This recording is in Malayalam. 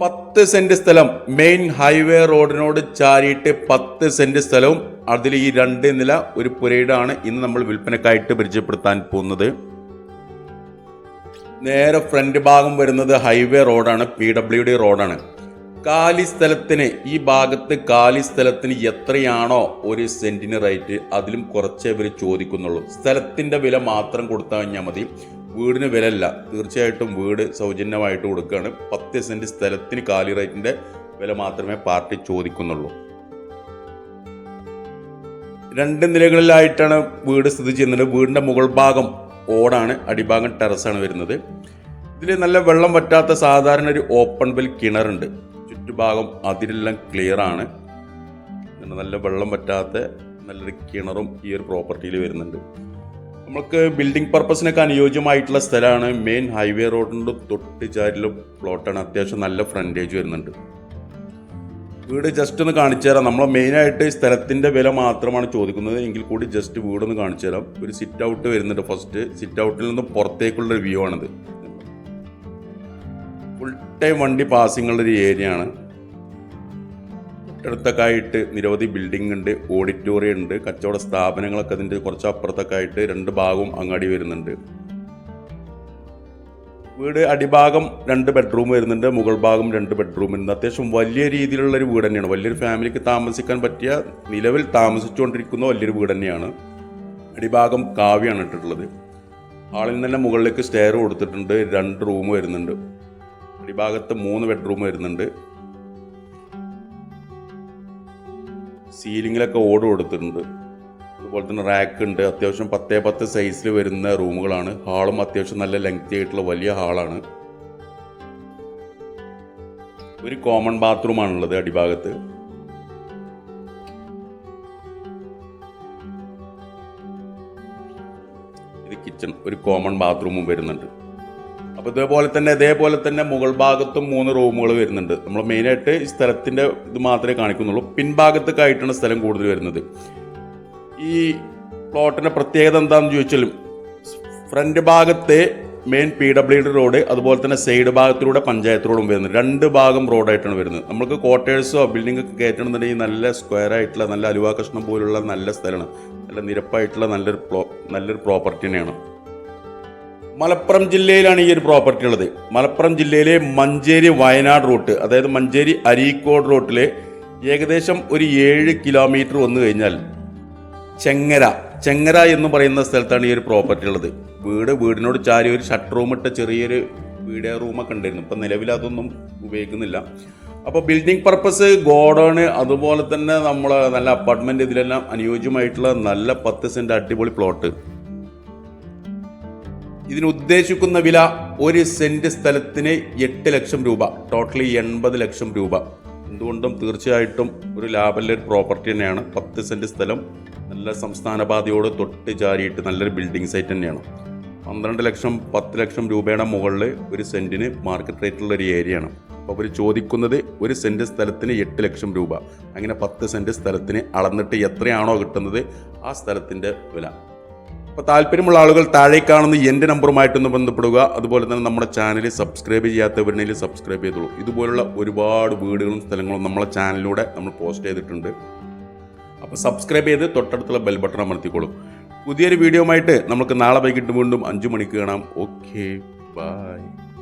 പത്ത് സെന്റ് സ്ഥലം മെയിൻ ഹൈവേ റോഡിനോട് ചാരിയിട്ട് പത്ത് സെന്റ് സ്ഥലവും അതിൽ ഈ രണ്ട് നില ഒരു പുരയിടാണ് ഇന്ന് നമ്മൾ വിൽപ്പനക്കായിട്ട് പരിചയപ്പെടുത്താൻ പോകുന്നത്. നേരെ ഫ്രണ്ട് ഭാഗം വരുന്നത് ഹൈവേ റോഡാണ് പി ഡബ്ല്യു ഡി റോഡാണ് കാലി സ്ഥലത്തിന് ഈ ഭാഗത്ത് കാലി സ്ഥലത്തിന് എത്രയാണോ ഒരു സെന്റിന് റേറ്റ് അതിലും കുറച്ചേ ഇവർ ചോദിക്കുന്നുള്ളൂ. സ്ഥലത്തിന്റെ വില മാത്രം കൊടുത്താൽ കഴിഞ്ഞാൽ മതി. വീടിന് വിലയല്ല. തീർച്ചയായിട്ടും വീട് സൗജന്യമായിട്ട് കൊടുക്കുകയാണ്. പത്ത് സെന്റ് സ്ഥലത്തിന് കാലി റേറ്റിന്റെ വില മാത്രമേ പാർട്ടി ചോദിക്കുന്നുള്ളൂ. രണ്ട് നിലകളിലായിട്ടാണ് വീട് സ്ഥിതി ചെയ്യുന്നത്. വീടിന്റെ മുകൾ ഭാഗം ഓടാണ് അടിഭാഗം ടെറസാണ് വരുന്നത്. ഇതിൽ നല്ല വെള്ളം പറ്റാത്ത സാധാരണ ഒരു ഓപ്പൺ വെൽ കിണറുണ്ട്. ചുറ്റുഭാഗം അതിരെല്ലാം ക്ലിയർ ആണ്. നല്ല വെള്ളം പറ്റാത്ത നല്ലൊരു കിണറും ഈ ഒരു പ്രോപ്പർട്ടിയിൽ വരുന്നുണ്ട്. നമുക്ക് ബിൽഡിംഗ് പർപ്പസിനൊക്കെ അനുയോജ്യമായിട്ടുള്ള സ്ഥലമാണ് മെയിൻ ഹൈവേ റോഡിന്റെ തൊട്ട് ചാരിലും പ്ലോട്ടാണ് അത്യാവശ്യം നല്ല ഫ്രണ്ടേജ് വരുന്നുണ്ട്. വീട് ജസ്റ്റ് ഒന്ന് കാണിച്ചു തരാം. നമ്മൾ മെയിനായിട്ട് സ്ഥലത്തിന്റെ വില മാത്രമാണ് ചോദിക്കുന്നത്. എങ്കിൽ കൂടി ജസ്റ്റ് വീടൊന്ന് കാണിച്ചു തരാം. ഒരു സിറ്റ് ഔട്ട് വരുന്നുണ്ട് ഫസ്റ്റ് സിറ്റ് ഔട്ടിൽ നിന്ന് പുറത്തേക്കുള്ള ഒരു വ്യൂ ആണിത്. ഫുൾ ടൈം വണ്ടി പാസിങ്ങുള്ളൊരു ഏരിയ ആണ്. തൊട്ടടുത്തൊക്കെ ആയിട്ട് നിരവധി ബിൽഡിംഗ് ഉണ്ട് ഓഡിറ്റോറിയം ഉണ്ട് കച്ചവട സ്ഥാപനങ്ങളൊക്കെ അതിന്റെ കുറച്ച് അപ്പുറത്തൊക്കെ ആയിട്ട് രണ്ട് ഭാഗവും അങ്ങാടി വരുന്നുണ്ട്. വീട് അടിഭാഗം രണ്ട് ബെഡ്റൂം വരുന്നുണ്ട് മുകൾ ഭാഗം രണ്ട് ബെഡ്റൂം വരുന്നുണ്ട്. അത്യാവശ്യം വലിയ രീതിയിലുള്ള ഒരു വീട് തന്നെയാണ്. വലിയൊരു ഫാമിലിക്ക് താമസിക്കാൻ പറ്റിയ നിലവിൽ താമസിച്ചുകൊണ്ടിരിക്കുന്ന വലിയൊരു വീട് തന്നെയാണ്. അടിഭാഗം കാവ്യാണ് ഇട്ടിട്ടുള്ളത്. ഹാളിൽ നിന്ന് തന്നെ മുകളിലേക്ക് സ്റ്റെയർ കൊടുത്തിട്ടുണ്ട് രണ്ട് റൂം വരുന്നുണ്ട്. അടിഭാഗത്ത് മൂന്ന് ബെഡ്റൂം വരുന്നുണ്ട്. സീലിങ്ങിലൊക്കെ ഓട് കൊടുത്തിട്ടുണ്ട്. അതുപോലെ തന്നെ റാക്ക് ഉണ്ട്. അത്യാവശ്യം പത്തേ പത്ത് സൈസിൽ വരുന്ന റൂമുകളാണ്. ഹാളും അത്യാവശ്യം നല്ല ലെങ്തി ആയിട്ടുള്ള വലിയ ഹാളാണ്. ഒരു കോമൺ ബാത്റൂം ആണുള്ളത് അടിഭാഗത്ത്. ഇത് കിച്ചൺ ഒരു കോമൺ ബാത്റൂമും വരുന്നുണ്ട്. അപ്പോൾ ഇതേപോലെ തന്നെ ഇതേപോലെ തന്നെ മുകൾ ഭാഗത്തും മൂന്ന് റൂമുകൾ വരുന്നുണ്ട്. നമ്മൾ മെയിനായിട്ട് ഈ സ്ഥലത്തിന്റെ ഇത് മാത്രമേ കാണിക്കുന്നുള്ളൂ. പിൻഭാഗത്തൊക്കെ ആയിട്ടാണ് സ്ഥലം കൂടുതൽ വരുന്നത്. ഈ പ്ലോട്ടിന്റെ പ്രത്യേകത എന്താണെന്ന് ചോദിച്ചാലും ഫ്രണ്ട് ഭാഗത്തെ main P W D road അതുപോലെ തന്നെ സൈഡ് ഭാഗത്തിലൂടെ പഞ്ചായത്ത് റോഡും വരുന്നത് രണ്ട് ഭാഗം റോഡായിട്ടാണ് വരുന്നത്. നമുക്ക് ക്വാർട്ടേഴ്സോ ബിൽഡിംഗ് ഒക്കെ കയറ്റണമെന്നുണ്ടെങ്കിൽ നല്ല സ്ക്വയർ ആയിട്ടുള്ള നല്ല അലുവാ കഷ്ണം പോലുള്ള നല്ല സ്ഥലമാണ്. നല്ല നിരപ്പായിട്ടുള്ള നല്ലൊരു നല്ലൊരു പ്രോപ്പർട്ടി തന്നെയാണ്. മലപ്പുറം ജില്ലയിലാണ് ഈ ഒരു പ്രോപ്പർട്ടി ഉള്ളത്. മലപ്പുറം ജില്ലയിലെ മഞ്ചേരി വയനാട് റൂട്ട് അതായത് മഞ്ചേരി അരീക്കോട് റൂട്ടിലെ ഏകദേശം ഒരു ഏഴ് കിലോമീറ്റർ വന്നു കഴിഞ്ഞാൽ ചെങ്ങര ചെങ്ങര എന്ന് പറയുന്ന സ്ഥലത്താണ് ഈ ഒരു പ്രോപ്പർട്ടി ഉള്ളത്. വീട് വീടിനോട് ചാരി ഒരു ഷട്ട് റൂം ഇട്ട ചെറിയൊരു വീട് റൂമൊക്കെ ഉണ്ടായിരുന്നു. ഇപ്പം നിലവിൽ അതൊന്നും ഉപയോഗിക്കുന്നില്ല. അപ്പോൾ ബിൽഡിംഗ് പർപ്പസ് ഗോഡൗണ് അതുപോലെ തന്നെ നമ്മൾ നല്ല അപ്പാർട്ട്മെന്റ് ഇതിലെല്ലാം അനുയോജ്യമായിട്ടുള്ള നല്ല പത്ത് സെന്റ് അടിപൊളി പ്ലോട്ട് ഇതിന് ഉദ്ദേശിക്കുന്ന വില ഒരു സെന്റ് സ്ഥലത്തിന് എട്ട് ലക്ഷം രൂപ. ടോട്ടലി എൺപത് ലക്ഷം രൂപ. എന്തുകൊണ്ടും തീർച്ചയായിട്ടും ഒരു ഒരു പ്രോപ്പർട്ടി തന്നെയാണ്. പത്ത് സെന്റ് സ്ഥലം നല്ല സംസ്ഥാന പാതയോട് തൊട്ട് ചാരിയിട്ട് നല്ലൊരു ബിൽഡിംഗ് സൈറ്റ് തന്നെയാണ്. പന്ത്രണ്ട് ലക്ഷം പത്ത് ലക്ഷം രൂപയുടെ മുകളിൽ ഒരു സെന്റിന് മാർക്കറ്റ് റേറ്റുള്ള ഒരു ഏരിയ ആണ്. അപ്പോൾ അവർ ചോദിക്കുന്നത് ഒരു സെന്റ് സ്ഥലത്തിന് എട്ട് ലക്ഷം രൂപ. അങ്ങനെ പത്ത് സെന്റ് സ്ഥലത്തിന് അളന്നിട്ട് എത്രയാണോ കിട്ടുന്നത് ആ സ്ഥലത്തിന്റെ വില. അപ്പോൾ താല്പര്യമുള്ള ആളുകൾ താഴെ കാണുന്ന എന്റെ നമ്പറുമായിട്ടൊന്ന് ബന്ധപ്പെടുക. അതുപോലെ തന്നെ നമ്മുടെ ചാനൽ സബ്സ്ക്രൈബ് ചെയ്യാത്തവരുണ്ടെങ്കിൽ സബ്സ്ക്രൈബ് ചെയ്തോളൂ. ഇതുപോലുള്ള ഒരുപാട് വീടുകളും സ്ഥലങ്ങളും നമ്മളെ ചാനലിലൂടെ നമ്മൾ പോസ്റ്റ് ചെയ്തിട്ടുണ്ട്. അപ്പോൾ സബ്സ്ക്രൈബ് ചെയ്ത് തൊട്ടടുത്തുള്ള ബെൽ ബട്ടൺ അമർത്തിക്കോളും. പുതിയൊരു വീഡിയോ ആയിട്ട് നമുക്ക് നാളെ വൈകിട്ട് വീണ്ടും അഞ്ച് മണിക്ക് കാണാം. Okay bye.